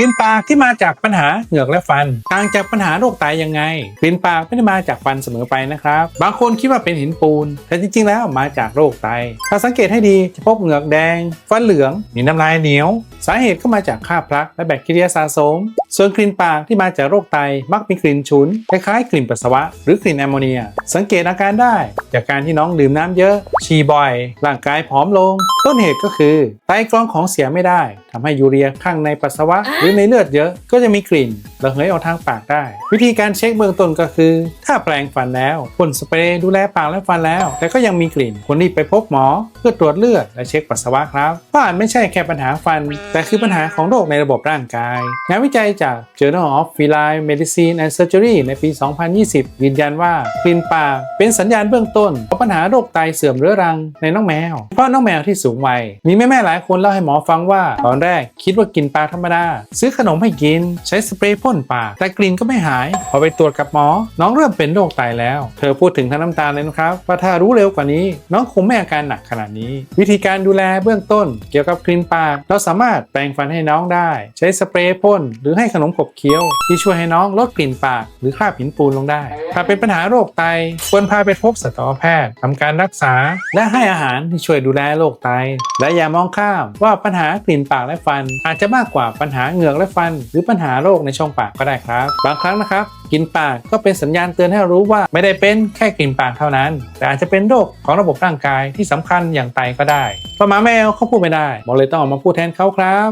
กลิ่นปากที่มาจากปัญหาเหงือกและฟัน ต่างจากปัญหาโรคไตยังไง กลิ่นปากไม่ได้มาจากฟันเสมอไปนะครับ บางคนคิดว่าเป็นหินปูน แต่จริง ๆ แล้วมาจากโรคไต ถ้าสังเกตให้ดีจะพบเหงือกแดง ฟันเหลือง มีน้ำลายเหนียว สาเหตุก็มาจากค่าพลักและแบคทีเรียสะสม ส่วนกลิ่นปากที่มาจากโรคไตมักมีกลิ่นฉุน คล้ายๆกลิ่นปัสสาวะหรือกลิ่นแอมโมเนีย สังเกตอาการได้ จากการที่น้องดื่มน้ำเยอะ ฉี่บ่อย ร่างกายผอมลง ต้นเหตุก็คือ ไตกรองของเสียไม่ได้ทำให้ยูเรียข้างในปัสสาวะ หรือในเลือดเยอะก็จะมีกลิ่นระเหยออกทางปากได้ วิธีการเช็คเบื้องต้นก็คือ ถ้าแปรงฟันแล้วพ่นสเปรย์ดูแลปากและฟันแล้ว แต่ก็ยังมีกลิ่นควรรีบไปพบหมอ เพื่อตรวจเลือดและเช็คปัสสาวะครับเพราะอาจไม่ใช่แค่ปัญหาฟันแต่คือปัญหาของโรคในระบบร่างกาย งานวิจัยจาก Journal of Feline Medicine and Surgery ในปี 2020 ยืนยันว่ากลิ่นปากเป็นสัญญาณเบื้องต้นของปัญหาโรคไตเสื่อมเรื้อรังในน้องแมว เพราะน้องแมวที่สูงวัย มีแม่ๆหลายคนเล่าให้หมอฟังว่า ตอนแรกคิดว่ากินปลาธรรมดา ซื้อขนมให้กิน ใช้สเปรย์พ่นปาก แต่กลิ่นก็ไม่หาย พอไปตรวจกับหมอ น้องเริ่มเป็นโรคไตแล้ว เธอพูดถึงทั้งน้ำตาเลยนะครับว่าถ้ารู้เร็วกว่านี้ น้องคงไม่อาการหนักขนาดนี้ วิธีการดูแลเบื้องต้น เกี่ยวกับกลิ่นปากเราสามารถแปรงฟันให้น้องได้ ใช้สเปรย์พ่นหรือให้ขนมขบเคี้ยว ที่ช่วยให้น้องลดกลิ่นปากหรือคราบหินปูนลงได้ ถ้าเป็นปัญหาโรคไต ควรพาไปพบสัตวแพทย์ทำการรักษา และให้อาหารที่ช่วยดูแลโรคไต และอย่ามองข้ามว่าปัญหากลิ่นปากและฟัน อาจจะมากกว่าปัญหาเหงือกและฟัน หรือปัญหาโรคในช่องปากก็ได้ครับ บางครั้งนะครับกลิ่นปากก็เป็นสัญญาณเตือนให้รู้ว่าไม่ได้เป็นแค่กลิ่นปากเท่านั้น แต่อาจจะเป็นโรคของระบบร่างกายที่สำคัญอย่างไตก็ได้เพราะหมาแมวเขาพูดไม่ได้หมอเลยต้องออกมาพูดแทนเขาครับ